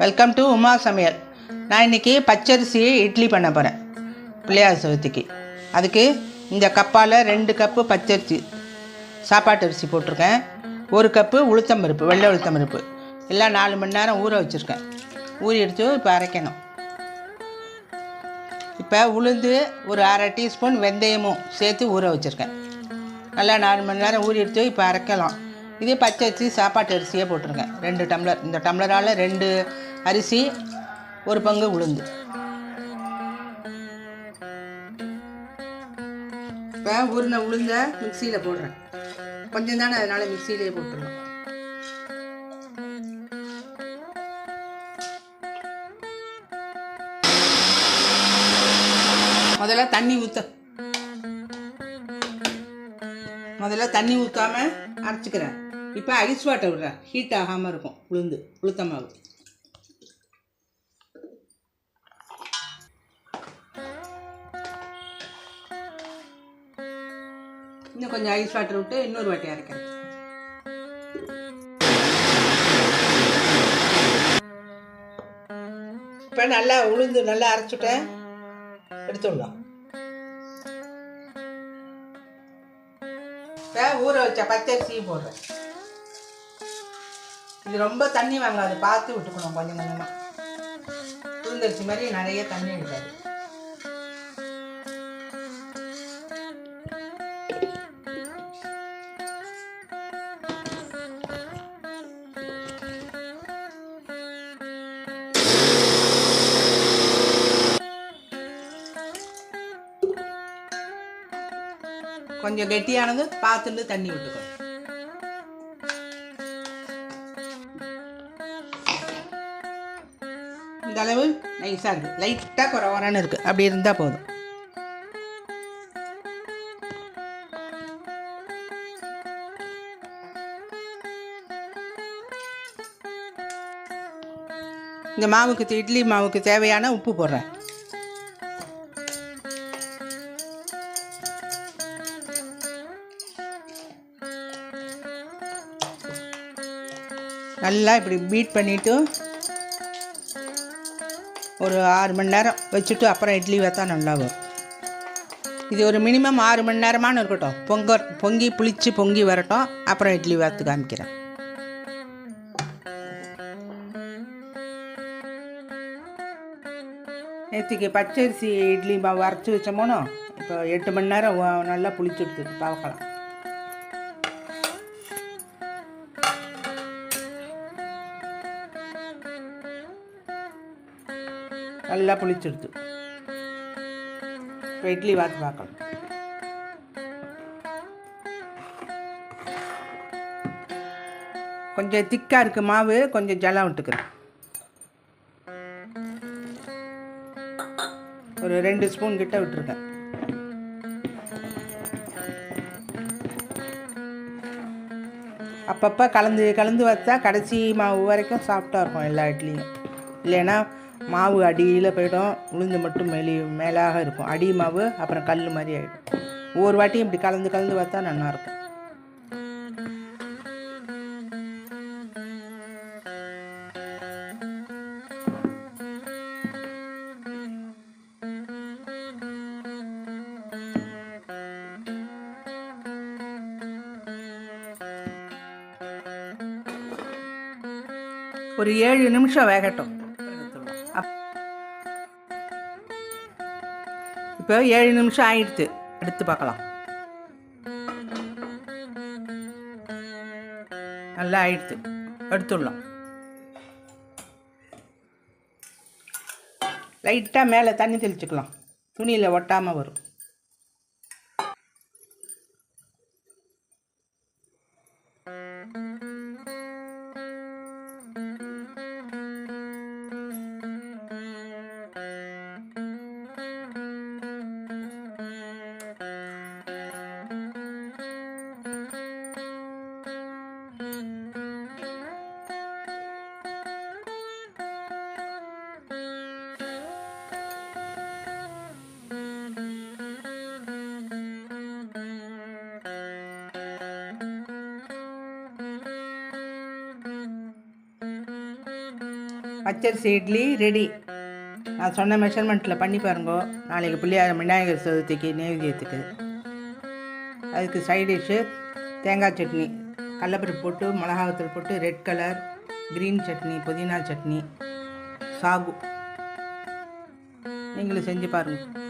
Welcome to Uma சமையல். நான் இன்றைக்கி பச்சரிசி இட்லி பண்ண போகிறேன் பிள்ளையார் சதுர்த்திக்கு. அதுக்கு இந்த கப்பால் ரெண்டு கப்பு பச்சரிசி சாப்பாட்டு அரிசி போட்டிருக்கேன். ஒரு கப்பு உளுத்தம்பருப்பு வெள்ளை உளுத்தம்பருப்பு எல்லாம் நாலு மணி நேரம் ஊற வச்சுருக்கேன். ஊறி எடுத்து இப்போ அரைக்கணும். இப்போ உளுந்து ஒரு அரை டீஸ்பூன் வெந்தயமும் சேர்த்து ஊற வச்சுருக்கேன். நல்லா நாலு மணி நேரம் ஊறி எடுத்து இப்போ அரைக்கலாம். இதே பச்சை அரிசி சாப்பாட்டு அரிசியே போட்டிருக்கேன். ரெண்டு டம்ளர். இந்த டம்ளரால் ரெண்டு அரிசி ஒரு பங்கு உளுந்து. இப்போ ஊறின உளுந்த மிக்சியில் போடுறேன். கொஞ்சம் தானே அதனால் மிக்சியிலே போட்டுருலாம் முதல்ல தண்ணி ஊற்ற முதல்ல தண்ணி ஊற்றாம அரைச்சிக்கிறேன். இப்போ ஐஸ் வாட்டர் விடுறேன். ஹீட் ஆகாமல் இருக்கும். உளுந்து உளுத்த மாவு இன்னும் கொஞ்சம் ஐஸ் வாட்டர் விட்டு இன்னொரு வாட்டி அரைக்கிறேன் இப்போ நல்லா உளுந்து நல்லா அரைச்சுட்டேன். எடுத்துடலாம். இப்போ ஊற வச்ச பச்சரிசியும் போடுறேன். இது ரொம்ப தண்ணி வாங்காது பார்த்து விட்டுக்கணும் கொஞ்சம் கொஞ்சமாக உளுந்தரிசி மாதிரி நிறைய தண்ணி எடுக்காது கொஞ்சம் கெட்டியானது பார்த்துட்டு தண்ணி விட்டுக்கணும் இந்த அளவு நைஸாக இருக்குது லைட்டாக குறவரான்னு இருக்குது அப்படி இருந்தால் போதும். இந்த மாவுக்கு இட்லி மாவுக்கு தேவையான உப்பு போடுறேன். நல்லா இப்படி பீட் பண்ணிவிட்டு ஒரு ஆறு மணி நேரம் வச்சுட்டு அப்புறம் இட்லி வைத்தா நல்லா வரும். இது ஒரு மினிமம் ஆறு மணி நேரமானு இருக்கட்டும். பொங்க பொங்கி புளிச்சு பொங்கி வரட்டும். அப்புறம் இட்லி வாத்து காமிக்கிறேன். நேற்றுக்கு பச்சரிசி இட்லி மாவு அரைச்சி வச்சோமோனோ இப்போ எட்டு மணி நேரம் நல்லா புளிச்சு எடுத்துட்டு பார்க்கலாம் நல்லா புளிச்சிடுது இப்போ இட்லி வாத்து பார்க்கலாம் கொஞ்சம் திக்காக இருக்குது மாவு கொஞ்சம் ஜலம் விட்டுக்கிறேன். ஒரு ரெண்டு ஸ்பூன் கிட்ட விட்டுருக்கேன். அப்பப்போ கலந்து கலந்து வச்சா கடைசி மாவு வரைக்கும் சாஃப்டாக இருக்கும் எல்லா இட்லியும். இல்லைன்னா மாவு அடியில் போயிடும் உளுந்து மட்டும் மேலே மேலாக இருக்கும். அடி மாவு அப்புறம் கல் மாதிரி ஆகிடும் ஒவ்வொரு வாட்டியும் இப்படி கலந்து கலந்து பார்த்தா நல்லாயிருக்கும் ஒரு ஏழு நிமிஷம் வேகட்டும். இப்போ ஏழு நிமிஷம் ஆயிடுத்து. எடுத்து பார்க்கலாம். நல்லா ஆயிடுத்து. எடுத்துடலாம். லைட்டாக மேலே தண்ணி தெளிச்சுக்கலாம். துணியில் ஒட்டாமல் வரும். பச்சரிசி இட்லி ரெடி. நான் சொன்ன மெஷர்மெண்ட்டில் பண்ணி பாருங்க. நாளைக்கு பிள்ளையார் விநாயகர் சதுர்த்திக்கு நைவேத்தியத்துக்கு. அதுக்கு சைட் டிஷ்ஷு தேங்காய் சட்னி. கடலப்பருப்பு போட்டு மிளகாத்தூள் போட்டு ரெட் கலர் க்ரீன் சட்னி புதினா சட்னி சாகு. நீங்களும் செஞ்சு பாருங்கள்